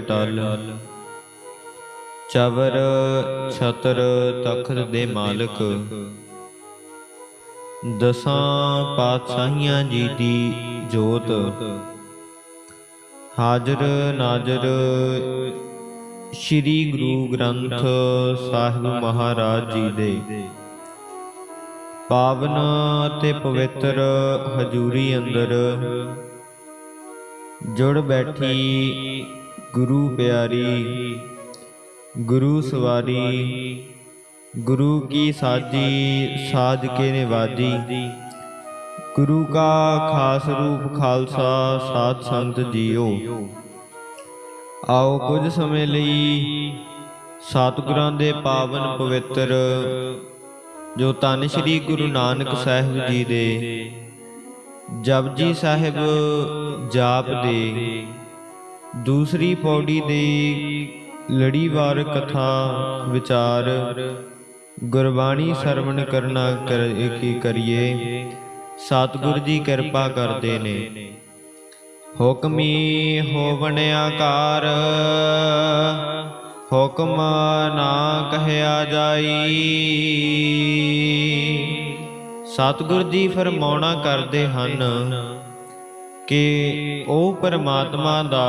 ਟਲ। ਚਵਰ ਛਤਰ ਤਖਤ ਦੇ ਮਾਲਕ। ਦਸਾਂ ਪਾਤਸ਼ਾਹੀਆਂ ਜੀ ਦੀ ਜੋਤ। ਹਾਜ਼ਰ ਨਾਜ਼ਰ ਸ੍ਰੀ ਗੁਰੂ ਗ੍ਰੰਥ ਸਾਹਿਬ ਮਹਾਰਾਜ ਜੀ ਦੇ। ਪਾਵਨ ਤੇ ਪਵਿੱਤਰ ਹਜੂਰੀ ਅੰਦਰ ਜੁੜ ਬੈਠੀ ਗੁਰੂ ਪਿਆਰੀ, ਗੁਰੂ ਸਵਾਰੀ, ਗੁਰੂ ਕੀ ਸਾਜੀ, ਸਾਜ ਕੇ ਨਿਵਾਜੀ। ਗੁਰੂ ਕਾ ਖਾਸ ਰੂਪ ਖਾਲਸਾ, ਸਾਧ ਸੰਤ ਜੀਓ। ਆਓ ਕੁਝ ਸਮੇਂ ਲਈ ਸਤਿਗੁਰਾਂ ਦੇ ਪਾਵਨ ਪਵਿੱਤਰ, ਜੋ ਤਨ ਸ੍ਰੀ ਗੁਰੂ ਨਾਨਕ ਸਾਹਿਬ ਜੀ ਦੇ, ਜਪਜੀ ਸਾਹਿਬ ਜਾਪ ਦੇ। ਦੂਸਰੀ ਪੌੜੀ ਦੀ ਲੜੀਵਾਰ ਕਥਾ, ਵਿਚਾਰ, ਗੁਰਬਾਣੀ ਸਰਵਣ ਕਰਨਾ ਕੀ ਕਰੀਏ? ਸਤਿਗੁਰ ਜੀ ਕਿਰਪਾ ਕਰਦੇ ਨੇ। ਹੁਕਮੀ ਹੋਵਣ ਆਕਾਰ, ਹੁਕਮ ਨਾ ਕਹਿਆ ਜਾਈ। ਸਤਿਗੁਰ ਜੀ ਫਰਮਾਉਣਾ ਕਰਦੇ ਹਨ ਕਿ ਉਹ ਪਰਮਾਤਮਾ ਦਾ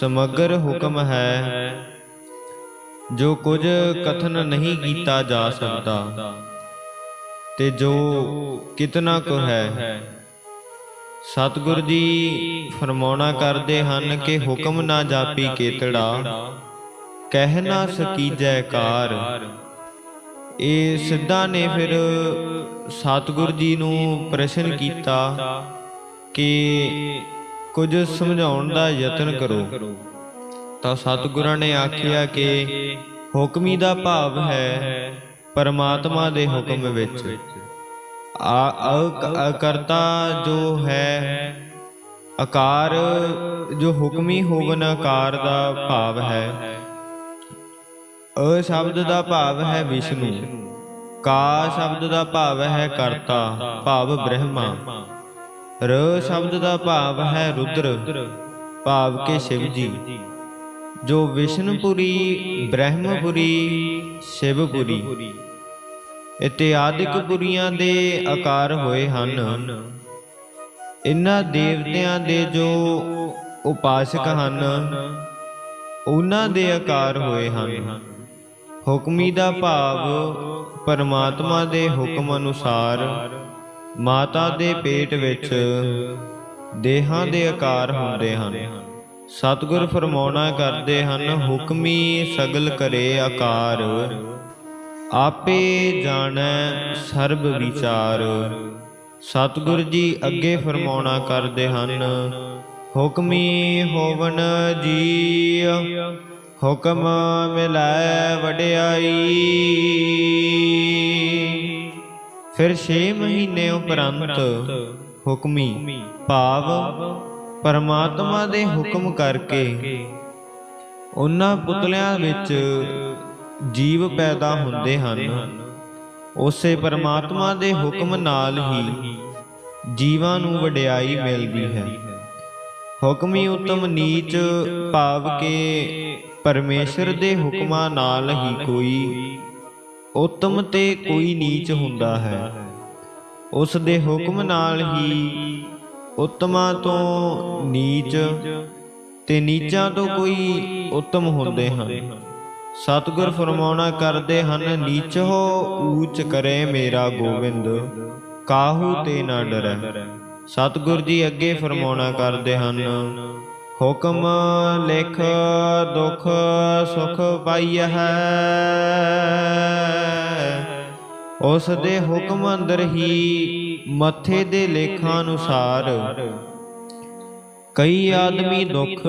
ਸਮਗਰ ਹੁਕਮ ਹੈ, ਜੋ ਕੁਝ ਕਥਨ ਨਹੀਂ ਕੀਤਾ ਜਾ ਸਕਦਾ ਤੇ ਜੋ ਕਿਤਨਾ ਕੁ ਹੈ। ਸਤਿਗੁਰ ਜੀ ਫਰਮਾਉਣਾ ਕਰਦੇ ਹਨ ਕਿ ਹੁਕਮ ਨਾ ਜਾਪੀ ਕੇਤੜਾ, ਕਹਿ ਨਾ ਸਕੀ ਜੈਕਾਰ ਇਹ ਸਿੱਧਾ ਨੇ ਫਿਰ ਸਤਿਗੁਰ ਜੀ ਨੂੰ ਪ੍ਰਸ਼ਨ ਕੀਤਾ ਕਿ ਕੁਝ ਸਮਝਾਉਣ ਦਾ ਯਤਨ ਕਰੋ। ਤਾਂ ਸਤਿਗੁਰਾਂ ਨੇ ਆਖਿਆ ਕਿ ਹੁਕਮੀ ਦਾ ਭਾਵ ਹੈ ਪਰਮਾਤਮਾ ਦੇ ਹੁਕਮ ਵਿੱਚ। ਆ ਅ- ਜੋ ਹੈ ਆਕਾਰ ਜੋ ਹੁਕਮੀ ਹੋਵਨ ਆਕਾਰ ਦਾ ਭਾਵ ਹੈ। ਅ ਸ਼ਬਦ ਦਾ ਭਾਵ ਹੈ ਵਿਸ਼ਨੂੰ, ਕਾ ਸ਼ਬਦ ਦਾ ਭਾਵ ਹੈ ਕਰਤਾ, ਭਾਵ ਬ੍ਰਹਮਾ। ਰ ਸ਼ਬਦ ਦਾ ਭਾਵ ਹੈ ਰੁਦਰ। ਭਾਵ ਕੇ ਸ਼ਿਵ ਜੀ। ਜੋ ਵਿਸ਼ਨਪੁਰੀ, ਬ੍ਰਹਮਪੁਰੀ, ਸ਼ਿਵਪੁਰੀ। ਇਤਿਆਦਿਕ ਪੁਰੀਆਂ ਦੇ ਆਕਾਰ ਹੋਏ ਹਨ। ਇਨ੍ਹਾਂ ਦੇਵਤਿਆਂ ਦੇ ਜੋ ਉਪਾਸਕ ਹਨ ਉਹਨਾਂ ਦੇ ਆਕਾਰ ਹੋਏ ਹਨ। ਹੁਕਮੀ ਦਾ ਭਾਵ ਪਰਮਾਤਮਾ ਦੇ ਹੁਕਮ ਅਨੁਸਾਰ ਮਾਤਾ ਦੇ ਪੇਟ ਵਿੱਚ ਦੇਹਾਂ ਦੇ ਆਕਾਰ ਹੁੰਦੇ ਹਨ। ਸਤਿਗੁਰ ਫਰਮਾਉਣਾ ਕਰਦੇ ਹਨ ਹੁਕਮੀ ਸਗਲ ਕਰੇ ਆਕਾਰ। ਆਪੇ ਜਾਣੈ ਸਰਬ ਵਿਚਾਰ। ਸਤਿਗੁਰ ਜੀ ਅੱਗੇ ਫਰਮਾਉਣਾ ਕਰਦੇ ਹਨ ਹੁਕਮੀ ਹੋਵਨ ਜੀ। ਹੁਕਮ ਮਿਲੈ ਵਡਿਆਈ। ਫਿਰ 6 ਮਹੀਨੇ ਉਪਰੰਤ ਹੁਕਮੀ ਭਾਵ ਪਰਮਾਤਮਾ ਦੇ ਹੁਕਮ ਕਰਕੇ ਉਹਨਾਂ ਪੁਤਲਿਆਂ ਵਿੱਚ ਜੀਵ ਪੈਦਾ ਹੁੰਦੇ ਹਨ। ਉਸੇ ਪਰਮਾਤਮਾ ਦੇ ਹੁਕਮ ਨਾਲ ਹੀ ਜੀਵਾਂ ਨੂੰ ਵਡਿਆਈ ਮਿਲਦੀ ਹੈ। ਹੁਕਮੀ ਉਤਮ ਨੀਚ ਭਾਵ ਕੇ ਪਰਮੇਸ਼ਰ ਦੇ ਹੁਕਮਾਂ ਨਾਲ ਹੀ ਕੋਈ ਉਤਮ ਤੇ ਕੋਈ ਨੀਚ ਹੁੰਦਾ ਹੈ। ਉਸ ਦੇ ਹੁਕਮ ਨਾਲ ਹੀ ਉਤਮਾਂ ਤੋਂ ਨੀਚ ਤੇ ਨੀਚਾਂ ਤੋਂ ਕੋਈ ਉਤਮ ਹੁੰਦੇ ਹਨ। ਸਤਿਗੁਰ ਫਰਮਾਉਣਾ ਕਰਦੇ ਹਨ, ਨੀਚ ਹੋ, ਊਚ ਕਰੇ ਮੇਰਾ ਗੋਬਿੰਦ, ਕਾਹੂ ਤੇ ਨਾ ਡਰੈ। ਸਤਿਗੁਰ ਜੀ ਅੱਗੇ ਫਰਮਾਉਣਾ ਕਰਦੇ ਹਨ ਹੁਕਮ ਲਿਖ ਦੁਖ ਸੁਖ ਪਾਈਐ। ਹੈ ਉਸ ਦੇ ਹੁਕਮ ਅੰਦਰ ਹੀ ਮੱਥੇ ਦੇ ਲੇਖਾਂ ਅਨੁਸਾਰ ਕਈ ਆਦਮੀ ਦੁੱਖ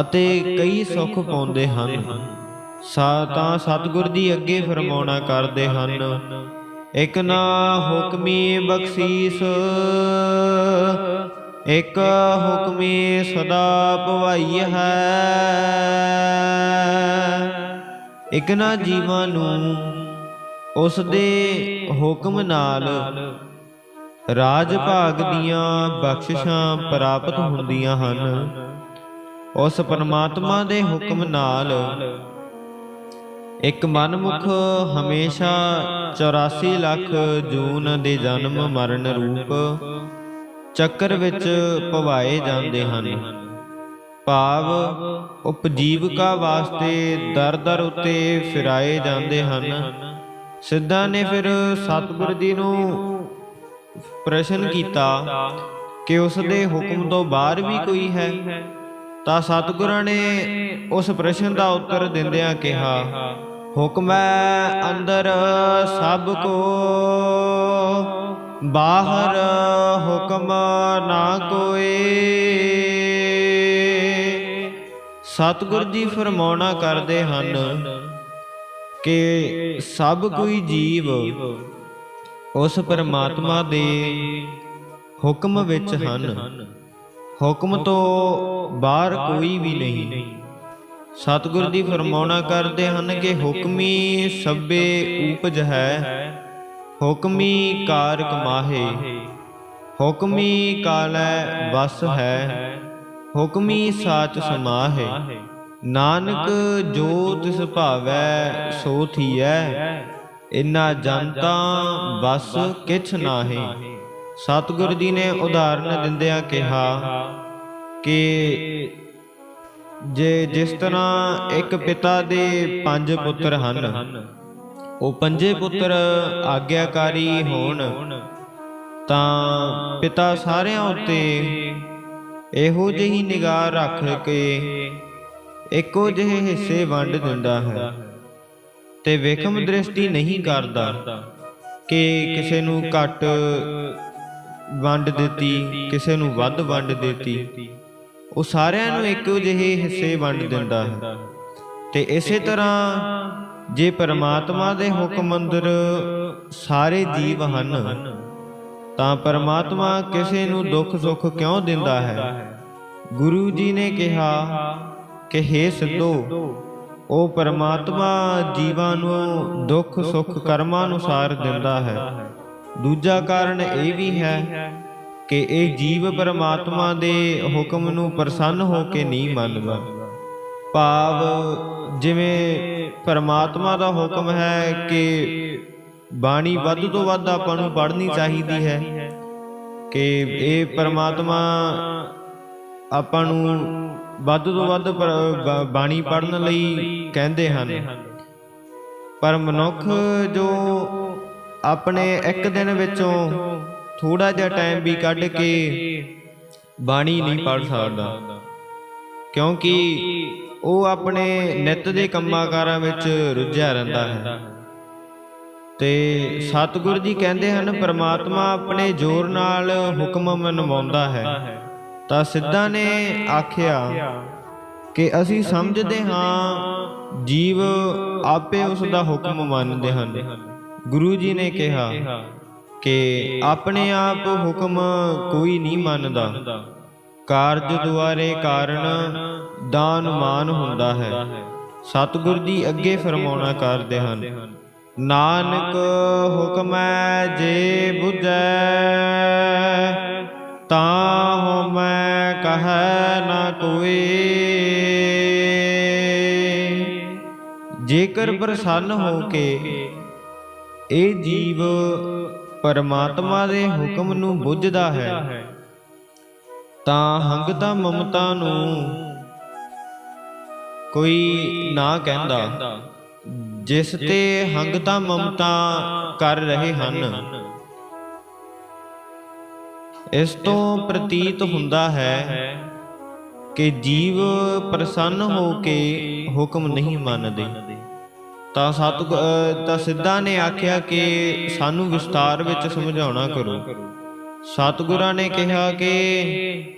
ਅਤੇ ਕਈ ਸੁੱਖ ਪਾਉਂਦੇ ਹਨ। ਸਾ ਤਾਂ ਸਤਿਗੁਰ ਜੀ ਅੱਗੇ ਫਰਮਾਉਣਾ ਕਰਦੇ ਹਨ, ਇਕ ਨਾ ਹੁਕਮੀ ਬਖਸ਼ੀਸ। ਇਕ ਹੁਕਮੀ ਸਦਾ ਭਵਾਈ ਹੈ। ਇਕ ਜੀਵਾਂ ਨੂੰ ਉਸ ਦੇ ਹੁਕਮ ਨਾਲ ਰਾਜ ਭਾਗ ਦੀਆਂ ਬਖਸ਼ਿਸ਼ਾਂ ਪ੍ਰਾਪਤ ਹੁੰਦੀਆਂ ਹਨ। ਉਸ ਪਰਮਾਤਮਾ ਦੇ ਹੁਕਮ ਨਾਲ ਇੱਕ ਮਨਮੁਖ ਹਮੇਸ਼ਾ 84 ਲੱਖ ਜੂਨ ਦੇ ਜਨਮ ਮਰਨ ਰੂਪ ਚੱਕਰ ਵਿੱਚ ਪਵਾਏ ਜਾਂਦੇ ਹਨ। ਭਾਵ ਉਪਜੀਵਕਾ ਵਾਸਤੇ ਦਰ-ਦਰ ਉਤੇ ਫਿਰਾਏ ਜਾਂਦੇ ਹਨ। ਸਿੱਧਾ ਨੇ ਫਿਰ ਸਤਿਗੁਰ ਜੀ ਨੂੰ ਪ੍ਰਸ਼ਨ ਕੀਤਾ ਕਿ ਉਸ ਦੇ ਹੁਕਮ ਤੋਂ ਬਾਹਰ ਵੀ ਕੋਈ ਹੈ? ਤਾਂ ਸਤਿਗੁਰਾਂ ਨੇ ਉਸ ਪ੍ਰਸ਼ਨ ਦਾ ਉੱਤਰ ਦਿੰਦਿਆਂ ਕਿਹਾ, ਹੁਕਮੈ ਅੰਦਰ ਸਭ ਕੋ। ਬਾਹਰ ਹੁਕਮ ਨਾ ਕੋਏ। ਸਤਿਗੁਰ ਜੀ ਫਰਮਾਉਣਾ ਕਰਦੇ ਹਨ ਕਿ ਸਭ ਕੋਈ ਜੀਵ ਉਸ ਪਰਮਾਤਮਾ ਦੇ ਹੁਕਮ ਵਿੱਚ ਹਨ। ਹੁਕਮ ਤੋਂ ਬਾਹਰ ਕੋਈ ਵੀ ਨਹੀਂ। ਸਤਿਗੁਰ ਜੀ ਫਰਮਾਉਣਾ ਕਰਦੇ ਹਨ ਕਿ ਹੁਕਮੀ ਸਭੇ ਉਪਜ ਹੈ। ਹੁਕਮੀ ਕਾਰ ਕਮਾਹੇ ਹੁਕਮੀ ਕਾਲੈ ਵਸ ਹੈ। ਹੁਕਮੀ ਸਾਚ ਸਮਾਹੇ। ਨਾਨਕ ਜੋ ਤਿਸ ਭਾਵੈ, ਸੋ ਥੀਐ। ਇਨਾ ਜਨਤਾ ਬਸ ਕਿਛ ਨਾਹੀ। ਸਤਿਗੁਰੂ ਜੀ ਨੇ ਉਦਾਹਰਨ ਦਿੰਦਿਆਂ ਕਿਹਾ ਕਿ ਜੇ ਜਿਸ ਤਰ੍ਹਾਂ ਇੱਕ ਪਿਤਾ ਦੇ ਪੰਜ ਪੁੱਤਰ ਹਨ ਉਹ ਪੰਜੇ ਪੁੱਤਰ ਆਗਿਆਕਾਰੀ ਹੋਣ, ਤਾਂ ਪਿਤਾ ਸਾਰਿਆਂ ਉੱਤੇ ਇਹੋ ਜਿਹੀ ਨਿਗਾਹ ਰੱਖ ਕੇ ਇੱਕੋ ਜਿਹੇ ਹਿੱਸੇ ਵੰਡ ਦਿੰਦਾ ਹੈ ਤੇ ਵੇਖਮ ਦ੍ਰਿਸ਼ਟੀ ਨਹੀਂ ਕਰਦਾ ਕਿ ਕਿਸੇ ਨੂੰ ਘੱਟ ਵੰਡ ਦਿੱਤੀ, ਕਿਸੇ ਨੂੰ ਵੱਧ ਵੰਡ ਦਿੱਤੀ। ਉਹ ਸਾਰਿਆਂ ਨੂੰ ਇੱਕੋ ਜਿਹੇ ਹਿੱਸੇ ਵੰਡ ਦਿੰਦਾ ਹੈ ਤੇ ਇਸੇ ਤਰ੍ਹਾਂ ਜੇ ਪਰਮਾਤਮਾ ਦੇ ਹੁਕਮ ਅੰਦਰ ਸਾਰੇ ਜੀਵ ਹਨ, ਤਾਂ ਪਰਮਾਤਮਾ ਕਿਸੇ ਨੂੰ ਦੁੱਖ ਸੁੱਖ ਕਿਉਂ ਦਿੰਦਾ ਹੈ? ਗੁਰੂ ਜੀ ਨੇ ਕਿਹਾ ਕਿ हे ਸਿੱਧੋ, ਉਹ ਪਰਮਾਤਮਾ ਜੀਵਾਂ ਨੂੰ ਦੁੱਖ ਸੁੱਖ ਕਰਮਾਂ ਅਨੁਸਾਰ ਦਿੰਦਾ ਹੈ। ਦੂਜਾ ਕਾਰਨ ਇਹ ਵੀ ਹੈ ਕਿ ਇਹ ਜੀਵ ਪਰਮਾਤਮਾ ਦੇ ਹੁਕਮ ਨੂੰ ਪ੍ਰਸੰਨ ਹੋ ਕੇ ਨਹੀਂ ਮੰਨਦਾ। ਭਾਵ ਜਿਵੇਂ ਪਰਮਾਤਮਾ ਦਾ ਹੁਕਮ ਹੈ ਕਿ ਬਾਣੀ ਵੱਧ ਤੋਂ ਵੱਧ ਆਪਾਂ ਨੂੰ ਪੜ੍ਹਨੀ ਚਾਹੀਦੀ ਹੈ ਕਿ ਇਹ ਪਰਮਾਤਮਾ ਆਪਾਂ ਨੂੰ ਵੱਧ ਤੋਂ ਵੱਧ ਬਾਣੀ ਪੜ੍ਹਨ ਲਈ ਕਹਿੰਦੇ ਹਨ। ਪਰ ਮਨੁੱਖ ਜੋ ਆਪਣੇ ਇੱਕ ਦਿਨ ਵਿੱਚੋਂ ਥੋੜਾ ਜਿਹਾ ਟਾਈਮ ਵੀ ਕੱਢ ਕੇ ਬਾਣੀ ਨਹੀਂ ਪੜ੍ਹ ਸਕਦਾ। ਕਿਉਂਕਿ ਉਹ ਆਪਣੇ ਨਿੱਤ ਦੇ ਕੰਮਾਂਕਾਰਾਂ ਵਿੱਚ ਰੁੱਝਿਆ ਰਹਿੰਦਾ ਹੈ। ਤੇ ਸਤਿਗੁਰੂ ਜੀ ਕਹਿੰਦੇ ਹਨ ਪ੍ਰਮਾਤਮਾ ਆਪਣੇ ਜ਼ੋਰ ਨਾਲ ਹੁਕਮ ਮਨਵਾਉਂਦਾ ਹੈ। ਤਾਂ ਸਿੱਧਾ ਨੇ ਆਖਿਆ ਕਿ ਅਸੀਂ ਸਮਝਦੇ ਹਾਂ ਜੀਵ ਆਪੇ ਉਸ ਦਾ ਹੁਕਮ ਮੰਨਦੇ ਹਨ। ਗੁਰੂ ਜੀ ਨੇ ਕਿਹਾ ਕਿ ਆਪਣੇ ਆਪ ਹੁਕਮ ਕੋਈ ਨਹੀਂ ਮੰਨਦਾ। ਕਾਰਜ ਦੁਆਰੇ ਕਾਰਨ ਦਾਨ ਮਾਨ ਹੁੰਦਾ ਹੈ। ਸਤਿਗੁਰ ਜੀ ਅੱਗੇ ਫਰਮਾਉਣਾ ਕਰਦੇ ਹਨ। ਨਾਨਕ ਹੁਕਮੈ ਜੇ ਬੁਝੈ ਤਾਂ ਹੋ ਮੈਂ ਕਹੈ ਨਾ ਕੋਈ। ਜੇਕਰ ਪ੍ਰਸੰਨ ਹੋ ਕੇ ਇਹ ਜੀਵ ਪਰਮਾਤਮਾ ਦੇ ਹੁਕਮ ਨੂੰ ਬੁੱਝਦਾ ਹੈ। ਤਾਂ ਹੰਗਤਾ ਮਮਤਾ ਨੂੰ। ਕੋਈ ਨਾ ਕਹਿੰਦਾ, ਜਿਸ ਤੇ ਹੰਗਤਾ ਮਮਤਾ ਕਰ ਰਹੇ ਹਨ। ਇਸ ਤੋਂ ਪ੍ਰਤੀਤ ਹੁੰਦਾ ਹੈ ਕਿ ਜੀਵ ਪ੍ਰਸੰਨ ਹੋ ਕੇ ਹੁਕਮ ਨਹੀਂ ਮੰਨਦੇ। ਤਾਂ ਸਤ ਤਾਂ ਸਿੱਧਾ ਨੇ ਆਖਿਆ ਕਿ ਸਾਨੂੰ ਵਿਸਤਾਰ ਵਿੱਚ ਸਮਝਾਉਣਾ ਕਰੋ। ਸਤਿਗੁਰਾਂ ਨੇ ਕਿਹਾ ਕਿ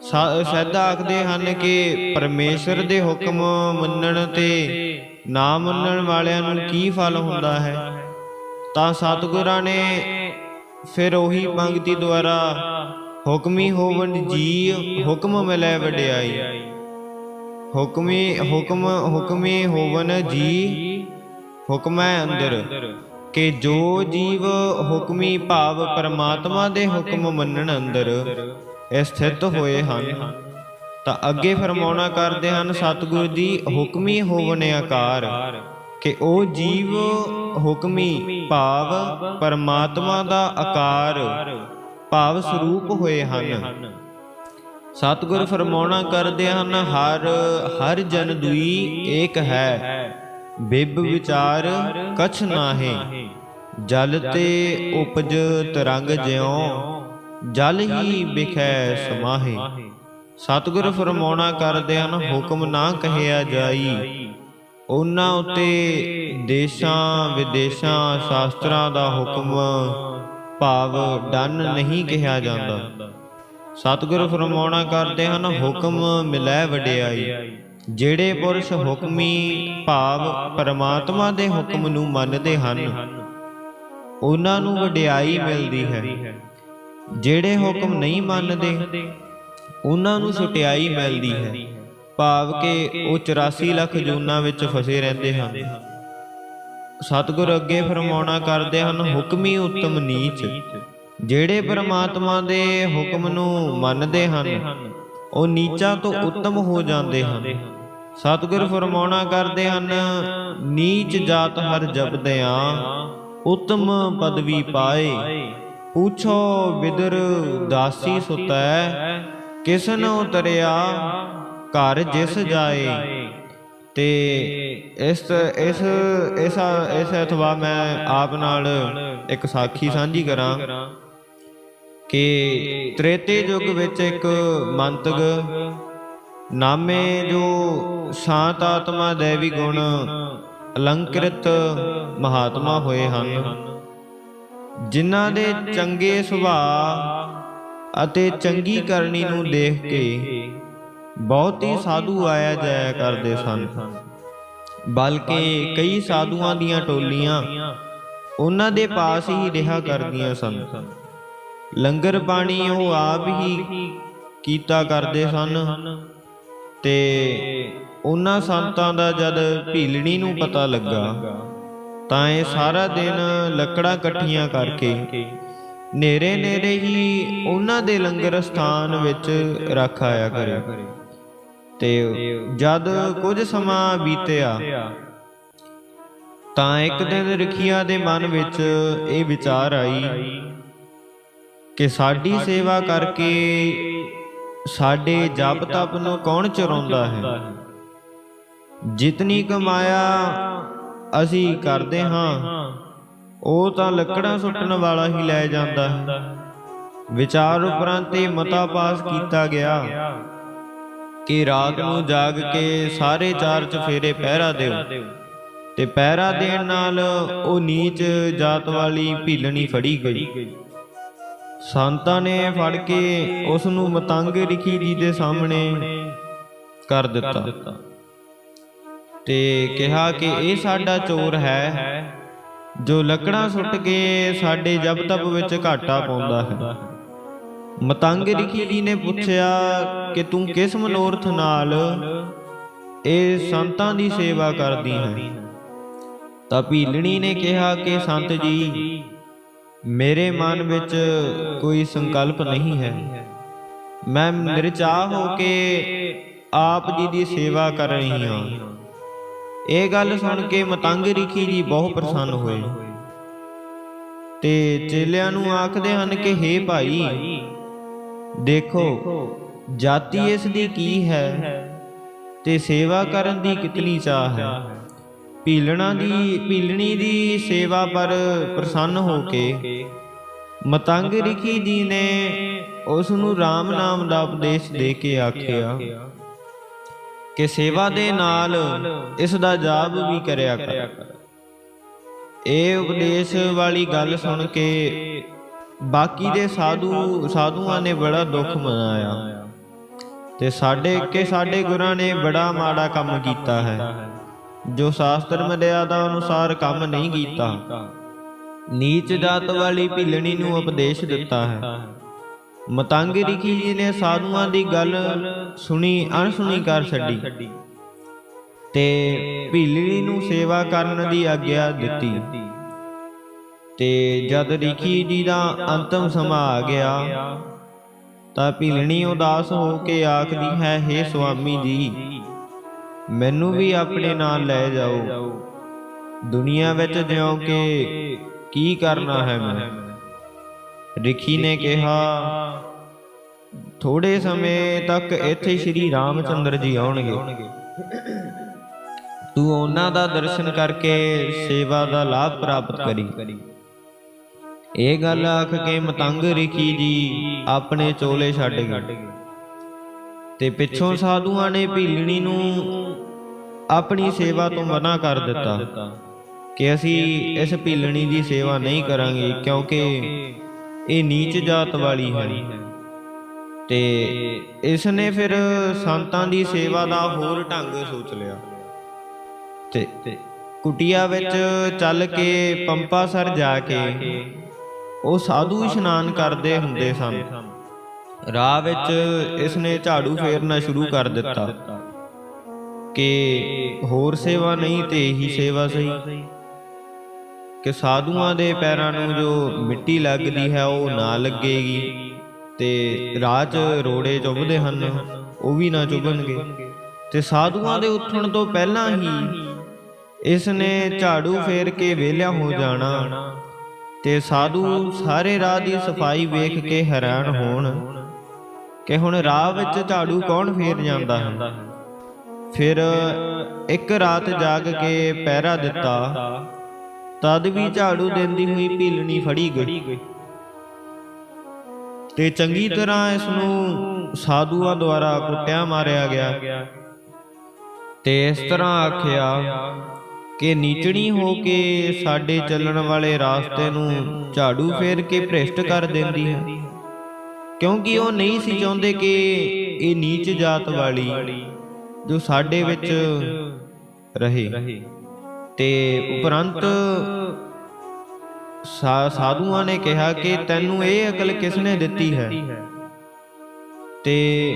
ਸੈਦਾ ਆਖਦੇ ਹਨ ਕਿ ਪਰਮੇਸ਼ਰ ਦੇ ਹੁਕਮ ਮੰਨਣ ਤੇ ਨਾ ਮੰਨਣ ਵਾਲਿਆਂ ਨੂੰ ਕੀ ਫਲ ਹੁੰਦਾ ਹੈ? ਤਾਂ ਸਤਿਗੁਰਾਂ ਨੇ ਫਿਰ ਉਹੀ ਪੰਕਤੀ ਦੁਆਰਾ ਹੁਕਮੀ ਹੋਵਨ ਜੀ ਹੁਕਮ ਮਿਲੈ ਵਡਿਆਈ। ਹੁਕਮੀ, ਹੁਕਮ, ਹੁਕਮੀ ਹੋਵਨ ਜੀ ਹੁਕਮੈ ਅੰਦਰ। ਕਿ ਜੋ ਜੀਵ ਹੁਕਮੀ ਭਾਵ ਪਰਮਾਤਮਾ ਦੇ ਹੁਕਮ ਮੰਨਣ ਅੰਦਰ ਸਥਿਤ ਹੋਏ ਹਨ। ਤਾਂ ਅੱਗੇ ਫਰਮਾਉਣਾ ਕਰਦੇ ਹਨ ਸਤਿਗੁਰ ਦੀ ਹੁਕਮੀ ਹੋਵਨ ਆਕਾਰ। ਕਿ ਉਹ ਜੀਵ ਹੁਕਮੀ ਭਾਵ ਪਰਮਾਤਮਾ ਦਾ ਆਕਾਰ ਭਾਵ ਸਰੂਪ ਹੋਏ ਹਨ। ਸਤਿਗੁਰ ਫਰਮਾਉਣਾ ਕਰਦੇ ਹਨ ਹਰ ਹਰ ਜਨ ਦੁਈ ਏਕ ਹੈ। ਬਿਬ ਵਿਚਾਰ ਕਛ ਨਾਹੇ। ਜਲ ਤੇ ਉਪਜ ਤਰੰਗ ਜਿਉ। ਜਲ ਹੀ ਬਿਖੈ ਸਮਾਹੇ। ਸਤਿਗੁਰ ਫਰਮਾਉਣਾ ਕਰਦੇ ਹਨ ਹੁਕਮ ਨਾ ਕਹਿਆ ਜਾਈ। ਉਹਨਾਂ ਉਤੇ ਦੇਸ਼ਾਂ ਵਿਦੇਸ਼ਾਂ ਸ਼ਾਸਤਰਾਂ ਦਾ ਹੁਕਮ ਭਾਵ ਡਨ ਨਹੀਂ ਕਿਹਾ ਜਾਂਦਾ। ਸਤਿਗੁਰ ਫਰਮਾਉਣਾ ਕਰਦੇ ਹਨ ਹੁਕਮ ਮਿਲੈ ਵਡਿਆਈ। ਜਿਹੜੇ ਪੁਰਸ਼ ਹੁਕਮੀ ਭਾਵ ਪਰਮਾਤਮਾ ਦੇ ਹੁਕਮ ਨੂੰ ਮੰਨਦੇ ਹਨ। ਉਹਨਾਂ ਨੂੰ ਵਡਿਆਈ ਮਿਲਦੀ ਹੈ। ਜਿਹੜੇ ਹੁਕਮ ਨਹੀਂ ਮੰਨਦੇ ਉਹਨਾਂ ਨੂੰ ਛੁਟਿਆਈ ਮਿਲਦੀ ਹੈ। ਭਾਵ ਕਿ ਉਹ 84 ਲੱਖ ਜੂਨਾਂ ਵਿੱਚ ਫਸੇ ਰਹਿੰਦੇ ਹਨ। ਸਤਿਗੁਰ ਅੱਗੇ ਫਰਮਾਉਣਾ ਕਰਦੇ ਹਨ ਹੁਕਮੀ ਉੱਤਮ ਨੀਚ। ਜਿਹੜੇ ਪਰਮਾਤਮਾ ਦੇ ਹੁਕਮ ਨੂੰ ਮੰਨਦੇ ਹਨ ਉਹ ਨੀਚਾਂ ਤੋਂ ਉੱਤਮ ਹੋ ਜਾਂਦੇ ਹਨ। ਸਤਿਗੁਰ ਫਰਮਾਉਣਾ ਕਰਦੇ ਹਨ ਨੀਚ ਜਾਤ ਹਰ ਜਪਦਿਆਂ ਉੱਤਮ ਪਦਵੀ ਪਾਏ। ਪੁੱਛੋ ਵਿਦਰ ਦਾਸੀ ਸੁਤੈ ਕਿਸਨ ਉਤਰਿਆ ਘਰ ਜਿਸ ਜਾਏ ਤੇ ਇਸ ਇਸ ਇਸ ਇਸ ਅਥਵਾ ਮੈਂ ਆਪ ਨਾਲ ਇੱਕ ਸਾਖੀ ਸਾਂਝੀ ਕਰਾਂ ਕਿ ਤ੍ਰੇਤੇ ਯੁੱਗ ਵਿੱਚ ਇੱਕ ਮੰਤਗ ਨਾਮੇ ਜੋ ਸ਼ਾਂਤ ਆਤਮਾ ਦੇਵੀ ਗੁਣ ਅਲੰਕ੍ਰਿਤ ਮਹਾਤਮਾ ਹੋਏ ਹਨ ਜਿਨ੍ਹਾਂ ਦੇ ਚੰਗੇ ਸੁਭਾਅ ਅਤੇ ਚੰਗੀ ਕਰਨੀ ਨੂੰ ਦੇਖ ਕੇ ਬਹੁਤ ਹੀ ਸਾਧੂ ਆਇਆ ਜਾਇਆ ਕਰਦੇ ਸਨ। ਬਲਕਿ ਕਈ ਸਾਧੂਆਂ ਦੀਆਂ ਟੋਲੀਆਂ ਉਹਨਾਂ ਦੇ ਪਾਸ ਹੀ ਰਿਹਾ ਕਰਦੀਆਂ ਸਨ। ਲੰਗਰ ਪਾਣੀ ਉਹ ਆਪ ਹੀ ਕੀਤਾ ਕਰਦੇ ਸਨ। ਤੇ ਉਹਨਾਂ ਸੰਤਾਂ ਦਾ ਜਦ ਭੀਲਣੀ ਨੂੰ ਪਤਾ ਲੱਗਾ ਤਾਂ ਇਹ ਸਾਰਾ ਦਿਨ ਲੱਕੜਾਂ ਇਕੱਠੀਆਂ ਕਰਕੇ, ਨੇਰੇ ਨੇਰੇ ਹੀ ਉਹਨਾਂ ਦੇ ਲੰਗਰ ਸਥਾਨ ਵਿੱਚ ਰੱਖ ਆਇਆ ਕਰੇ। ਤੇ ਜਦ ਕੁਝ ਸਮਾਂ ਬੀਤਿਆ, ਤਾਂ ਇੱਕ ਦਿਨ ਰਖੀਆ ਦੇ ਮਨ ਵਿੱਚ ਇਹ ਵਿਚਾਰ ਆਈ ਕਿ ਸਾਡੀ ਸੇਵਾ ਕਰਕੇ ਸਾਡੇ ਜਪ ਤਪ ਨੂੰ ਕੌਣ ਚਰਾਉਂਦਾ ਹੈ? ਜਿਤਨੀ ਕਮਾਇਆ ਅਸੀਂ ਕਰਦੇ ਹਾਂ। ਉਹ ਤਾਂ ਲੱਕੜਾਂ ਸੁੱਟਣ ਵਾਲਾ ਹੀ ਲੈ ਜਾਂਦਾ ਹੈ। ਵਿਚਾਰ ਉਪਰੰਤ ਇਹ ਮਤਾ ਪਾਸ ਕੀਤਾ ਗਿਆ ਕਿ ਰਾਤ ਨੂੰ ਜਾਗ ਕੇ ਸਾਰੇ ਚਾਰ ਚਫੇਰੇ ਪਹਿਰਾ ਦਿਓ ਤੇ ਪਹਿਰਾ ਦੇਣ ਨਾਲ ਉਹ ਨੀਚ ਜਾਤ ਵਾਲੀ ਭੀਲਣੀ ਫੜੀ ਗਈ। ਸੰਤਾਂ ਨੇ ਫੜ ਕੇ ਉਸ ਨੂੰ ਮਤੰਗ ਰਿਖੀ ਜੀ ਦੇ ਸਾਹਮਣੇ ਕਰ ਦਿੱਤਾ। ਤੇ ਕਿਹਾ ਕਿ ਇਹ ਸਾਡਾ ਚੋਰ ਹੈ ਜੋ ਲੱਕੜਾਂ ਸੁੱਟ ਕੇ ਸਾਡੇ ਜਪ ਤਪ ਵਿੱਚ ਘਾਟਾ ਪਾਉਂਦਾ ਹੈ। ਮਤੰਗ ਰਿਖੀ ਜੀ ਨੇ ਪੁੱਛਿਆ ਕਿ ਤੂੰ ਕਿਸ ਮਨੋਰਥ ਨਾਲ ਇਹ ਸੰਤਾਂ ਦੀ ਸੇਵਾ ਕਰਦੀ ਹੈ? ਤਾਂ ਭੀਲਣੀ ਨੇ ਕਿਹਾ ਕਿ ਸੰਤ ਜੀ ਮੇਰੇ ਮਨ ਵਿੱਚ ਕੋਈ ਸੰਕਲਪ ਨਹੀਂ ਹੈ। ਮੈਂ ਨਿਰਚਾਹ ਹੋ ਕੇ ਆਪ ਜੀ ਦੀ ਸੇਵਾ ਕਰ ਰਹੀ ਹਾਂ। ਇਹ ਗੱਲ ਸੁਣ ਕੇ ਮਤੰਗ ਰਿਖੀ ਜੀ ਬਹੁਤ ਪ੍ਰਸੰਨ ਹੋਏ। ਤੇ ਚੇਲਿਆਂ ਨੂੰ ਆਖਦੇ ਹਨ ਕਿ हे ਭਾਈ, ਦੇਖੋ, ਜਾਤੀ ਇਸ ਦੀ ਕੀ ਹੈ ਤੇ ਸੇਵਾ ਕਰਨ ਦੀ ਕਿਤਨੀ ਚਾਹ ਹੈ? ਪੀਲਣਾ ਦੀ ਪੀਲਣੀ ਦੀ ਸੇਵਾ ਪਰ ਪ੍ਰਸੰਨ ਹੋ ਕੇ ਮਤੰਗ ਰਿਖੀ ਜੀ ਨੇ ਉਸ ਨੂੰ RAM ਨਾਮ ਦਾ ਉਪਦੇਸ਼ ਦੇ ਕੇ ਆਖਿਆ। ਕਿ ਸੇਵਾ ਦੇ ਨਾਲ ਇਸ ਦਾ ਜਾਪ ਵੀ ਕਰਿਆ ਕਰ। ਇਹ ਉਪਦੇਸ਼ ਵਾਲੀ ਗੱਲ ਸੁਣ ਕੇ ਬਾਕੀ ਦੇ ਸਾਧੂ ਸਾਧੂਆਂ ਨੇ ਬੜਾ ਦੁੱਖ ਮਨਾਇਆ। ਤੇ ਸਾਡੇ ਕਿ ਸਾਡੇ ਗੁਰਾਂ ਨੇ ਬੜਾ ਮਾੜਾ ਕੰਮ ਕੀਤਾ ਹੈ। ਜੋ ਸ਼ਾਸਤਰ ਮਰਿਆਦਾ ਅਨੁਸਾਰ ਕੰਮ ਨਹੀਂ ਕੀਤਾ। ਨੀਚ ਜਾਤ ਵਾਲੀ ਭਿਲਣੀ ਨੂੰ ਉਪਦੇਸ਼ ਦਿੱਤਾ ਹੈ। ਮਤੰਗ ਰਿਖੀ ਜੀ ਨੇ ਸਾਧੂਆਂ ਦੀ ਗੱਲ ਸੁਣੀ, ਅਣਸੁਣੀ ਕਰ ਛੱਡੀ। ਤੇ ਭੀਲਣੀ ਨੂੰ ਸੇਵਾ ਕਰਨ ਦੀ ਆਗਿਆ ਦਿੱਤੀ। ਤੇ ਜਦ ਰਿਖੀ ਜੀ ਦਾ ਅੰਤਮ ਸਮਾਂ ਆ ਗਿਆ, ਤਾਂ ਭੀਲਣੀ ਉਦਾਸ ਹੋ ਕੇ ਆਖਦੀ ਹੈ हे ਸੁਆਮੀ ਜੀ, ਮੈਨੂੰ ਵੀ ਆਪਣੇ ਨਾਲ ਲੈ ਜਾਓ। ਦੁਨੀਆ ਵਿੱਚ ਜਿਉਂ ਕੇ ਕੀ ਕਰਨਾ ਹੈ ਮੈਂ? ਰਿਖੀ ਨੇ ਕਿਹਾ ਥੋੜੇ ਸਮੇਂ ਤੱਕ ਇੱਥੇ ਸ਼੍ਰੀ ਰਾਮਚੰਦਰ ਜੀ ਆਉਣਗੇ। ਤੂੰ ਉਹਨਾਂ ਦਾ ਦਰਸ਼ਨ ਕਰਕੇ ਸੇਵਾ ਦਾ ਲਾਭ ਪ੍ਰਾਪਤ ਕਰੀ। ਇਹ ਗੱਲ ਆਖ ਕੇ ਮਤੰਗ ਰਿਖੀ ਜੀ ਆਪਣੇ ਚੋਲੇ ਛੱਡ ਗਏ। ਤੇ ਪਿੱਛੋਂ ਸਾਧੂਆਂ ਨੇ ਭੀਲਣੀ ਨੂੰ ਆਪਣੀ ਸੇਵਾ ਤੋਂ ਮਨਾ ਕਰ ਦਿੱਤਾ ਕਿ ਅਸੀਂ ਇਸ ਭੀਲਣੀ ਦੀ ਸੇਵਾ ਨਹੀਂ ਕਰਾਂਗੇ ਕਿਉਂਕਿ ਇਹ ਨੀਚ ਜਾਤ ਵਾਲੀ ਹੈ। ਤੇ ਇਸ ਨੇ ਫਿਰ ਸੰਤਾਂ ਦੀ ਸੇਵਾ ਦਾ ਹੋਰ ਢੰਗ ਸੋਚ ਲਿਆ। ਤੇ ਕੁਟਿਆ ਵਿੱਚ ਚੱਲ ਕੇ ਪੰਪਾਸਰ ਜਾ ਕੇ ਉਹ ਸਾਧੂ ਇਸ਼ਨਾਨ ਕਰਦੇ ਹੁੰਦੇ ਸਨ। ਰਾਹ ਵਿੱਚ ਇਸ ਨੇ ਝਾੜੂ ਫੇਰਨਾ ਸ਼ੁਰੂ ਕਰ ਦਿੱਤਾ। ਕਿ ਹੋਰ ਸੇਵਾ ਨਹੀਂ ਤੇ ਇਹੀ ਸੇਵਾ ਸਹੀ। ਕਿ ਸਾਧੂਆਂ ਦੇ ਪੈਰਾਂ ਨੂੰ ਜੋ ਮਿੱਟੀ ਲੱਗਦੀ ਹੈ ਉਹ ਨਾ ਲੱਗੇਗੀ। ਤੇ ਰਾਹ 'ਚ ਰੋੜੇ ਚੁੱਭਦੇ ਹਨ ਉਹ ਵੀ ਨਾ ਚੁੱਭਣਗੇ। ਤੇ ਸਾਧੂਆਂ ਦੇ ਉੱਠਣ ਤੋਂ ਪਹਿਲਾਂ ਹੀ ਇਸ ਨੇ ਝਾੜੂ ਫੇਰ ਕੇ ਵਿਹਲਿਆ ਹੋ ਜਾਣਾ। ਤੇ ਸਾਧੂ ਸਾਰੇ ਰਾਹ ਦੀ ਸਫ਼ਾਈ ਵੇਖ ਕੇ ਹੈਰਾਨ ਹੋਣ ਕਿ ਹੁਣ ਰਾਹ ਵਿੱਚ ਝਾੜੂ ਕੌਣ ਫੇਰ ਜਾਂਦਾ ਹੈ? ਫਿਰ ਇੱਕ ਰਾਤ ਜਾਗ ਕੇ ਪਹਿਰਾ ਦਿੱਤਾ। ਤਦ ਵੀ ਝਾੜੂ ਦਿੰਦੀ ਹੋਈ ਭੀਲਣੀ ਫੜੀ ਗਈ। ਤੇ ਚੰਗੀ ਤਰ੍ਹਾਂ ਇਸ ਨੂੰ ਸਾਧੂਆਂ ਦੁਆਰਾ ਕੁੱਟਿਆ ਮਾਰਿਆ ਗਿਆ। ਤੇ ਇਸ ਤਰ੍ਹਾਂ ਆਖਿਆ ਕਿ ਨੀਚਣੀ ਹੋ ਕੇ ਸਾਡੇ ਚੱਲਣ ਵਾਲੇ ਰਾਸਤੇ ਨੂੰ ਝਾੜੂ ਫੇਰ ਕੇ ਭ੍ਰਿਸ਼ਟ ਕਰ ਦਿੰਦੀ ਹੈ। ਕਿਉਂਕਿ ਉਹ ਨਹੀਂ ਸੀ ਚਾਹੁੰਦੇ ਕਿ ਇਹ ਨੀਚ ਜਾਤ ਵਾਲੀ ਜੋ ਸਾਡੇ ਵਿੱਚ ਰਹੇ। ਤੇ ਉਪਰੰਤ ਸਾਧੂਆਂ ਨੇ ਕਿਹਾ ਕਿ ਤੈਨੂੰ ਇਹ ਅਕਲ ਕਿਸ ਨੇ ਦਿੱਤੀ ਹੈ? ਤੇ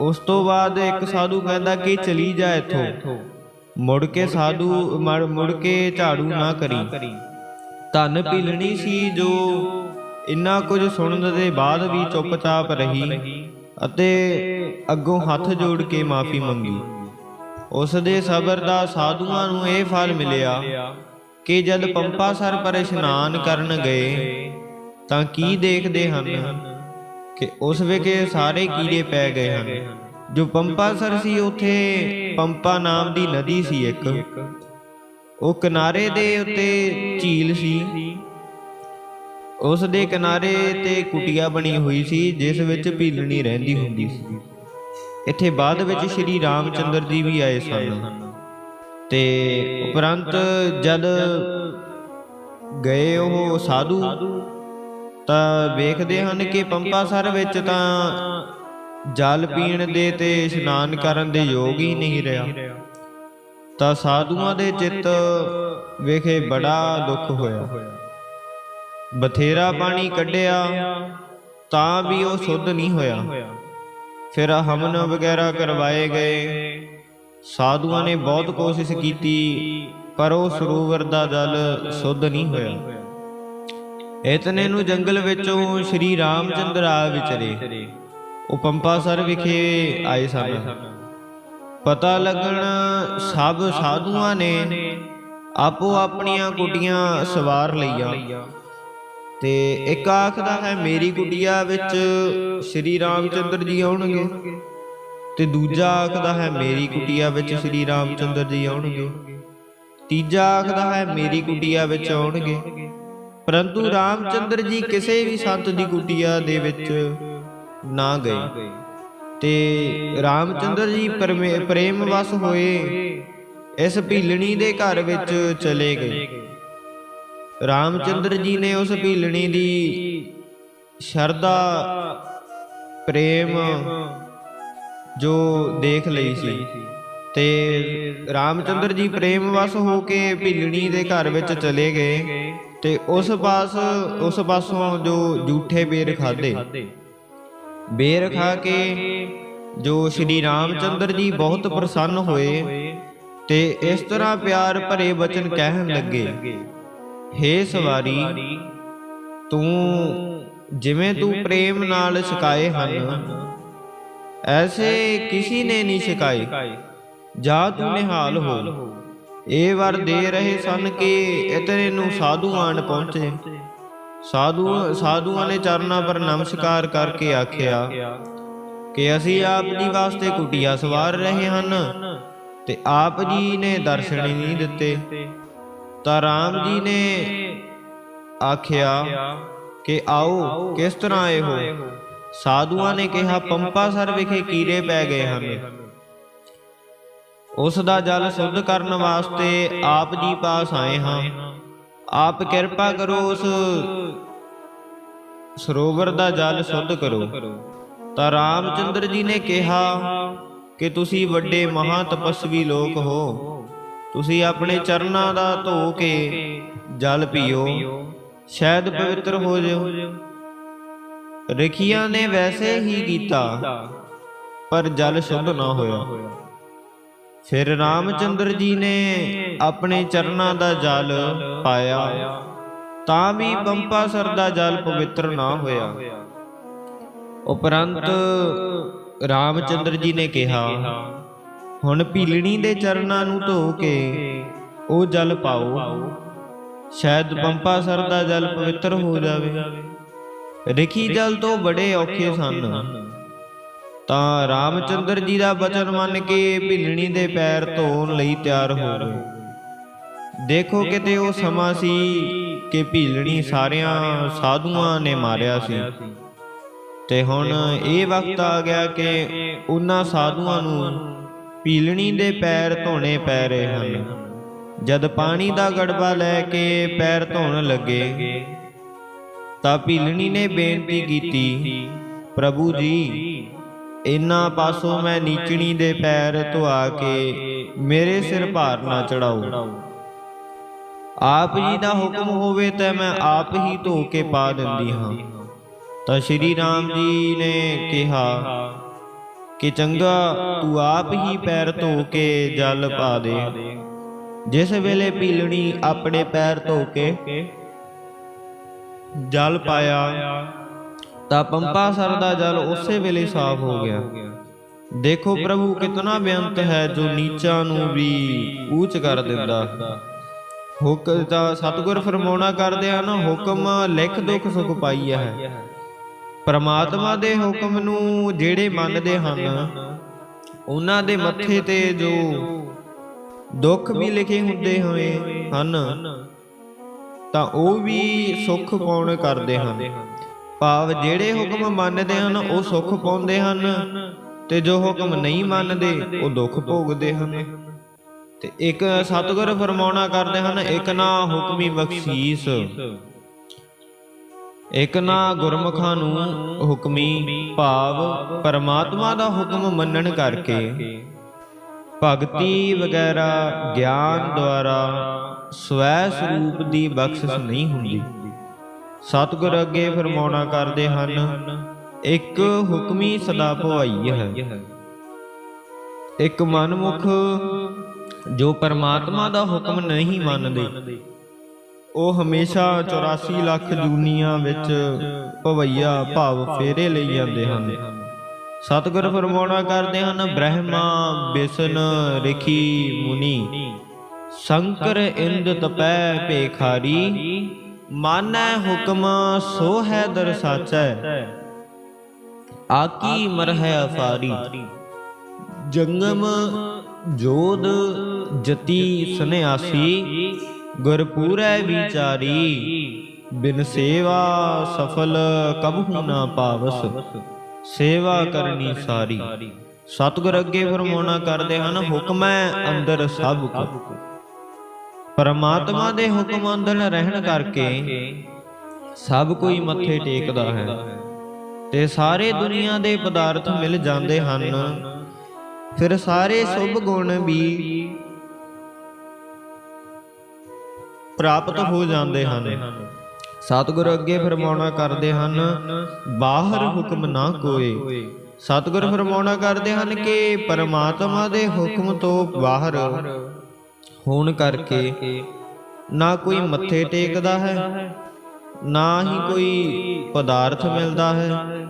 ਉਸ ਤੋਂ ਬਾਅਦ ਇੱਕ ਸਾਧੂ ਕਹਿੰਦਾ ਕਿ ਚਲੀ ਜਾ ਇੱਥੋਂ। ਮੁੜ ਕੇ ਸਾਧੂ, ਮੜ- ਮੁੜ ਕੇ ਝਾੜੂ ਨਾ ਕਰੀ। ਧਨ ਭਿਲਣੀ ਸੀ ਜੋ ਇੰਨਾ ਕੁਝ ਸੁਣਨ ਦੇ ਬਾਅਦ ਵੀ ਚੁੱਪਚਾਪ ਰਹੀ ਅਤੇ ਅੱਗੋਂ ਹੱਥ ਜੋੜ ਕੇ ਮਾਫੀ ਮੰਗੀ। ਉਸ ਦੇ ਸਬਰ ਦਾ ਸਾਧੂਆਂ ਨੂੰ ਇਹ ਫਲ ਮਿਲਿਆ ਕਿ ਜਦ ਪੰਪਾਸਰ ਪਰ ਇਸ਼ਨਾਨ ਕਰਨ ਗਏ ਤਾਂ ਕੀ ਦੇਖਦੇ ਹਨ ਕਿ ਉਸ ਵਿਖੇ ਸਾਰੇ ਕੀੜੇ ਪੈ ਗਏ ਹਨ। ਜੋ ਪੰਪਾਸਰ ਸੀ ਉਥੇ ਪੰਪਾ ਨਾਮ ਦੀ ਨਦੀ ਸੀ ਇੱਕ। ਉਹ ਕਿਨਾਰੇ ਦੇ ਉੱਤੇ ਝੀਲ ਸੀ। ਉਸ ਦੇ ਕਿਨਾਰੇ ਤੇ ਕੁਟਿਆ ਬਣੀ ਹੋਈ ਸੀ ਜਿਸ ਵਿੱਚ ਭੀਲਣੀ ਰਹਿੰਦੀ ਹੁੰਦੀ ਸੀ। ਇੱਥੇ ਬਾਅਦ ਵਿੱਚ ਸ਼੍ਰੀ ਰਾਮਚੰਦਰ ਜੀ ਵੀ ਆਏ ਸਨ। ਤੇ ਉਪਰੰਤ ਜਦ ਗਏ ਉਹ ਸਾਧੂ, ਤਾਂ ਵੇਖਦੇ ਹਨ ਕਿ ਪੰਪਾਸਰ ਵਿੱਚ ਤਾਂ ਜਲ ਪੀਣ ਦੇ ਤੇ ਇਸ਼ਨਾਨ ਕਰਨ ਦੇ ਯੋਗ ਹੀ ਨਹੀਂ ਰਿਹਾ। ਤਾਂ ਸਾਧੂਆਂ ਦੇ ਚਿੱਤ ਵੇਖੇ ਬੜਾ ਦੁੱਖ ਹੋਇਆ। ਬਥੇਰਾ ਪਾਣੀ ਕੱਢਿਆ, ਤਾਂ ਵੀ ਉਹ ਸੁੱਧ ਨਹੀਂ ਹੋਇਆ। ਫਿਰ ਹਮਨ ਵਗੈਰਾ ਕਰਵਾਏ ਗਏ। ਸਾਧੂਆਂ ਨੇ ਬਹੁਤ ਕੋਸ਼ਿਸ਼ ਕੀਤੀ, ਪਰ ਉਹ ਸਰੋਵਰ ਦਾ ਜਲ ਸੁੱਧ ਨਹੀਂ ਹੋਇਆ। ਇਤਨੇ ਨੂੰ ਜੰਗਲ ਵਿੱਚੋਂ ਸ਼੍ਰੀ ਰਾਮਚੰਦਰ ਆ ਵਿਚਰੇ। ਉਹ ਪੰਪਾਸਰ ਵਿਖੇ ਆਏ ਸਨ। ਪਤਾ ਲੱਗਣ ਸਭ ਸਾਧੂਆਂ ਨੇ ਆਪੋ ਆਪਣੀਆਂ ਕੁਟੀਆਂ ਸਵਾਰ ਲਈਆਂ। ਤੇ ਇੱਕ ਆਖਦਾ ਹੈ, ਮੇਰੀ ਕੁਟੀਆ ਵਿੱਚ ਸ਼੍ਰੀ ਰਾਮਚੰਦਰ ਜੀ ਆਉਣਗੇ। ਤੇ ਦੂਜਾ ਆਖਦਾ ਹੈ, ਮੇਰੀ ਕੁਟੀਆ ਵਿੱਚ ਸ਼੍ਰੀ ਰਾਮਚੰਦਰ ਜੀ ਆਉਣਗੇ। ਤੀਜਾ ਆਖਦਾ ਹੈ, ਮੇਰੀ ਕੁਟੀਆ ਵਿੱਚ ਆਉਣਗੇ। ਪਰੰਤੂ ਰਾਮਚੰਦਰ ਜੀ ਕਿਸੇ ਵੀ ਸੰਤ ਦੀ ਕੁਟੀਆ ਦੇ ਵਿੱਚ ਨਾ ਗਏ। ਤੇ ਰਾਮਚੰਦਰ ਜੀ ਪਰਮੇ- ਪ੍ਰੇਮ ਵਸ ਹੋਏ, ਇਸ ਭੀਲਣੀ ਦੇ ਘਰ ਵਿੱਚ ਚਲੇ ਗਏ। ਰਾਮਚੰਦਰ ਜੀ ਨੇ ਉਸ ਭੀਲਣੀ ਦੀ ਸ਼ਰਧਾ, ਪ੍ਰੇਮ ਜੋ ਦੇਖ ਲਈ ਸੀ। ਤੇ ਰਾਮਚੰਦਰ ਜੀ ਪ੍ਰੇਮ ਵਸ ਹੋ ਕੇ ਭੀਲਣੀ ਦੇ ਘਰ ਵਿੱਚ ਚਲੇ ਗਏ ਤੇ ਉਸ ਪਾਸ, ਉਸ ਪਾਸੋਂ ਜੋ ਝੂਠੇ ਬੇਰ ਖਾਦੇ ਬੇਰ ਖਾ ਕੇ ਜੋ ਸ਼੍ਰੀ ਰਾਮਚੰਦਰ ਜੀ ਬਹੁਤ ਪ੍ਰਸੰਨ ਹੋਏ ਤੇ ਇਸ ਤਰ੍ਹਾਂ ਪਿਆਰ ਭਰੇ ਬਚਨ ਕਹਿਣ ਲੱਗੇ। ਹੇ ਸਵਾਰੀ ਤੂੰ ਜਿਵੇਂ ਤੂੰ ਪ੍ਰੇਮ ਨਾਲ ਸਿਕਾਏ ਹਨ ਐਸੇ ਕਿਸੀ ਨੇ ਨਹੀਂ ਸਿਕਾਏ ਜਾ ਤੂੰ ਨਿਹਾਲ ਹੋ। ਇਹ ਵਰ ਦੇ ਰਹੇ ਸਨ ਕਿ ਇਤਨੇ ਨੂੰ ਸਾਧੂ ਆਣ ਪਹੁੰਚੇ। ਸਾਧੂ ਸਾਧੂਆਂ ਨੇ ਚਰਨਾਂ ਪਰ ਨਮਸਕਾਰ ਕਰਕੇ ਆਖਿਆ ਕਿ ਅਸੀਂ ਆਪ ਜੀ ਵਾਸਤੇ ਕੁਟੀਆ ਸਵਾਰ ਰਹੇ ਹਨ ਤੇ ਆਪ ਜੀ ਨੇ ਦਰਸ਼ਨ ਹੀ ਨਹੀਂ ਦਿੱਤੇ। ਤਾਂ ਰਾਮ ਜੀ ਨੇ ਆਖਿਆ ਕਿ ਆਓ, ਕਿਸ ਤਰ੍ਹਾਂ ਆਏ ਹੋ? ਸਾਧੂਆਂ ਨੇ ਕਿਹਾ, ਪੰਪਾ ਸਰ ਵਿਖੇ ਕੀੜੇ ਪੈ ਗਏ ਹਨ। ਉਸ ਦਾ ਜਲ ਸ਼ੁੱਧ ਕਰਨ ਵਾਸਤੇ ਆਪ ਜੀ ਪਾਸ ਆਏ ਹਾਂ। ਆਪ ਕਿਰਪਾ ਕਰੋ ਉਸ ਸਰੋਵਰ ਦਾ ਜਲ ਸ਼ੁੱਧ ਕਰੋ। ਤਾਂ ਰਾਮਚੰਦਰ ਜੀ ਨੇ ਕਿਹਾ ਕਿ ਤੁਸੀਂ ਵੱਡੇ ਮਹਾ ਤਪਸਵੀ ਲੋਕ ਹੋ। ਤੁਸੀਂ ਆਪਣੇ ਚਰਨਾਂ ਦਾ ਧੋ ਕੇ ਜਲ ਪੀਓ ਸ਼ਾਇਦ ਪਵਿੱਤਰ ਹੋ ਜਾਓ। ਰਖੀਆਂ ਨੇ ਵੈਸੇ ਹੀ ਕੀਤਾ, ਪਰ ਜਲ ਸ਼ੁੱਧ ਨਾ ਹੋਇਆ। ਫਿਰ ਰਾਮਚੰਦਰ ਜੀ ਨੇ ਆਪਣੇ ਚਰਨਾਂ ਦਾ ਜਲ ਪਾਇਆ, ਤਾਂ ਵੀ ਪੰਪਾ ਸਰ ਦਾ ਜਲ ਪਵਿੱਤਰ ਨਾ ਹੋਇਆ। ਉਪਰੰਤ ਰਾਮਚੰਦਰ ਜੀ ਨੇ ਕਿਹਾ ਹੁਣ ਭੀਲਣੀ ਦੇ ਚਰਨਾਂ ਨੂੰ ਧੋ ਕੇ ਉਹ ਜਲ ਪਾਓ। ਸ਼ਾਇਦ ਪੰਪਾ ਸਰ ਦਾ ਜਲ ਪਵਿੱਤਰ ਹੋ ਜਾਵੇ। ਰਿਖੀ ਜਲ ਤੋਂ ਬੜੇ ਔਖੇ ਸਨ। ਤਾਂ ਰਾਮਚੰਦਰ ਜੀ ਦਾ ਬਚਨ ਮੰਨ ਕੇ ਭਿਲਣੀ ਦੇ ਪੈਰ ਧੋਣ ਲਈ ਤਿਆਰ ਹੋ ਗਏ। ਦੇਖੋ ਕਿਤੇ ਉਹ ਸਮਾਂ ਸੀ ਕਿ ਭਿਲਣੀ ਸਾਰਿਆਂ ਸਾਧੂਆਂ ਨੇ ਮਾਰਿਆ ਸੀ। ਤੇ ਹੁਣ ਇਹ ਵਕਤ ਆ ਗਿਆ ਕਿ ਉਹਨਾਂ ਸਾਧੂਆਂ ਨੂੰ ਭੀਲਣੀ ਦੇ ਪੈਰ ਧੋਣੇ ਪੈ ਰਹੇ ਹਨ। ਜਦ ਪਾਣੀ ਦਾ ਗੜਬਾ ਲੈ ਕੇ ਪੈਰ ਧੋਣ ਲੱਗੇ ਤਾਂ ਭੀਲਣੀ ਨੇ ਬੇਨਤੀ ਕੀਤੀ ਪ੍ਰਭੂ ਜੀ ਇਨਾਂ ਪਾਸੋਂ ਮੈਂ ਨੀਚਣੀ ਦੇ ਪੈਰ ਧੁਆ ਕੇ ਮੇਰੇ ਸਿਰ ਭਾਰ ਨਾ ਚੜਾਓ ਆਪ ਜੀ ਦਾ ਹੁਕਮ ਹੋਵੇ ਤਾਂ ਮੈਂ ਆਪ ਹੀ ਧੋ ਕੇ ਪਾ ਦਿੰਦੀ ਹਾਂ। ਤਾਂ ਸ਼੍ਰੀ ਰਾਮ ਜੀ ਨੇ ਕਿਹਾ ਕਿ ਚੰਗਾ ਤੂੰ ਆਪ ਹੀ ਪੈਰ ਧੋ ਕੇ ਜਲ ਪਾ ਦੇ। ਜਿਸ ਵੇਲੇ ਪੀਲਣੀ ਆਪਣੇ ਪੈਰ ਧੋ ਕੇ ਜਲ ਪਾਇਆ, ਤਾਂ ਪੰਪਾ ਸਰ ਦਾ ਜਲ ਉਸੇ ਵੇਲੇ ਸਾਫ਼ ਹੋ ਗਿਆ। ਦੇਖੋ ਪ੍ਰਭੂ, ਕਿਤਨਾ ਬੇਅੰਤ ਹੈ ਜੋ ਨੀਚਾਂ ਨੂੰ ਵੀ ਉੱਚ ਕਰ ਦਿੰਦਾ। ਹੁਕਮ ਤਾਂ ਸਤਿਗੁਰ ਫਰਮਾਉਣਾ ਕਰਦੇ ਹਨ ਹੁਕਮ ਲਿਖ ਦੁਖ ਸੁਖ ਪਾਈ ਹੈ। ਪਰਮਾਤਮਾ ਦੇ ਹੁਕਮ ਨੂੰ ਜਿਹੜੇ ਮੰਨਦੇ ਹਨ, ਉਹਨਾਂ ਦੇ ਮੱਥੇ ਤੇ ਜੋ ਦੁੱਖ ਵੀ ਲਿਖੇ ਹੁੰਦੇ ਹੋਏ ਹਨ, ਤਾਂ ਉਹ ਵੀ ਸੁੱਖ ਪਾਉਣ ਕਰਦੇ ਹਨ। ਭਾਵ ਜਿਹੜੇ ਹੁਕਮ ਮੰਨਦੇ ਹਨ, ਉਹ ਸੁੱਖ ਪਾਉਂਦੇ ਹਨ ਤੇ ਜੋ ਹੁਕਮ ਨਹੀਂ ਮੰਨਦੇ, ਉਹ ਦੁੱਖ ਭੋਗਦੇ ਹਨ। ਤੇ ਇੱਕ ਸਤਿਗੁਰ ਫਰਮਾਉਣਾ ਕਰਦੇ ਹਨ, ਇੱਕ ਨਾ ਹੁਕਮੀ ਬਖਸ਼ੀਸ। ਇੱਕ ਨਾ ਗੁਰਮੁਖਾਂ ਨੂੰ ਹੁਕਮੀ ਭਾਵ ਪਰਮਾਤਮਾ ਦਾ ਹੁਕਮ ਮੰਨਣ ਕਰਕੇ। ਭਗਤੀ ਵਗੈਰਾ ਗਿਆਨ ਦੁਆਰਾ ਸਵੈ ਸਰੂਪ ਦੀ ਬਖਸ਼ਿਸ਼ ਨਹੀਂ ਹੁੰਦੀ। ਸਤਿਗੁਰ ਅੱਗੇ ਫਰਮਾਉਣਾ ਕਰਦੇ ਹਨ, ਇੱਕ ਹੁਕਮੀ ਸਦਾ ਭਵਾਈ ਹੈ। ਇੱਕ ਮਨਮੁਖ ਜੋ ਪਰਮਾਤਮਾ ਦਾ ਹੁਕਮ ਨਹੀਂ ਮੰਨਦੇ ਉਹ ਹਮੇਸ਼ਾ 84 ਲੱਖ ਜੂਨੀਆਂ ਵਿੱਚ ਭਵਈਆ ਭਾਵ ਫੇਰੇ ਲਈ ਜਾਂਦੇ ਹਨ। ਸਤਿਗੁਰ ਫਰਮਾਉਣਾ ਕਰਦੇ ਹਨ, ਬ੍ਰਹਮਾ ਬਿਸ਼ਨ ਰਖੀ ਮੁਨੀ, ਸ਼ੰਕਰ ਇੰਦ ਤਪੈ ਭੇਖਾਰੀ, ਮਾਨੈ ਹੁਕਮ ਸੋ ਹੈ ਦਰ ਸਾਚੈ ਆਕੀ ਮਰਹਿ ਅਫਾਰੀ। ਜੰਗਮ ਜੋਦ ਜਤੀ ਸੰਨਿਆਸੀ ਗੁਰਪੂਰੈ ਵਿਚਾਰੀ। ਬਿਨ ਸੇਵਾ ਸਫਲ ਕਬਹੁ ਨਾ ਪਾਵਸ। ਸੇਵਾ ਕਰਨੀ ਸਾਰੀ। ਸਤਿਗੁਰ ਅੱਗੇ ਫਰਮਾਉਣਾ ਕਰਦੇ ਹਨ, ਹੁਕਮੈ ਅੰਦਰ ਸਭ ਕੋ। ਪਰਮਾਤਮਾ ਦੇ ਹੁਕਮ ਅੰਦਰ ਰਹਿਣ ਕਰਕੇ ਸਭ ਕੋਈ ਮੱਥੇ ਟੇਕਦਾ ਹੈ। ਤੇ ਸਾਰੇ ਦੁਨੀਆ ਦੇ ਪਦਾਰਥ ਮਿਲ ਜਾਂਦੇ ਹਨ। ਫਿਰ ਸਾਰੇ ਸੁਭ ਗੁਣ ਵੀ ਪ੍ਰਾਪਤ ਹੋ ਜਾਂਦੇ ਹਨ। ਸਤਿਗੁਰ ਅੱਗੇ ਫਰਮਾਉਣਾ ਕਰਦੇ ਹਨ ਬਾਹਰ ਹੁਕਮ ਨਾ ਕੋਏ। ਸਤਿਗੁਰ ਫਰਮਾਉਣਾ ਕਰਦੇ ਹਨ ਕਿ ਪਰਮਾਤਮਾ ਦੇ ਹੁਕਮ ਤੋਂ ਬਾਹਰ ਹੋਣ ਕਰਕੇ ਨਾ ਕੋਈ ਮੱਥੇ ਟੇਕਦਾ ਹੈ ਨਾ ਹੀ ਕੋਈ ਪਦਾਰਥ ਮਿਲਦਾ ਹੈ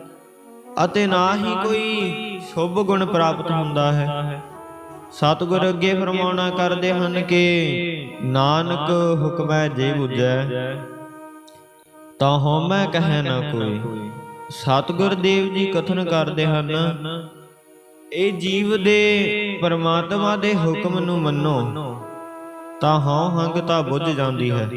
ਅਤੇ ਨਾ ਹੀ ਕੋਈ ਸ਼ੁਭ ਗੁਣ ਪ੍ਰਾਪਤ ਹੁੰਦਾ ਹੈ। ਸਤਿਗੁਰ ਅੱਗੇ ਫਰਮਾਉਣਾ ਕਰਦੇ ਹਨ ਕਿ ਨਾਨਕ ਹੁਕਮੈ ਜੇ ਬੁਝੈ, ਤਾਂ ਹਉਮੈ ਕਹੈ ਨਾ ਕੋਈ। ਸਤਿਗੁਰ ਦੇਵ ਜੀ ਕਥਨ ਕਰਦੇ ਹਨ, ਇਹ ਜੀਵ ਦੇ ਪਰਮਾਤਮਾ ਦੇ ਹੁਕਮ ਨੂੰ ਮੰਨੋ, ਤਾਂ ਹਉ ਹੰਗਤਾ ਬੁੱਝ ਜਾਂਦੀ ਹੈ।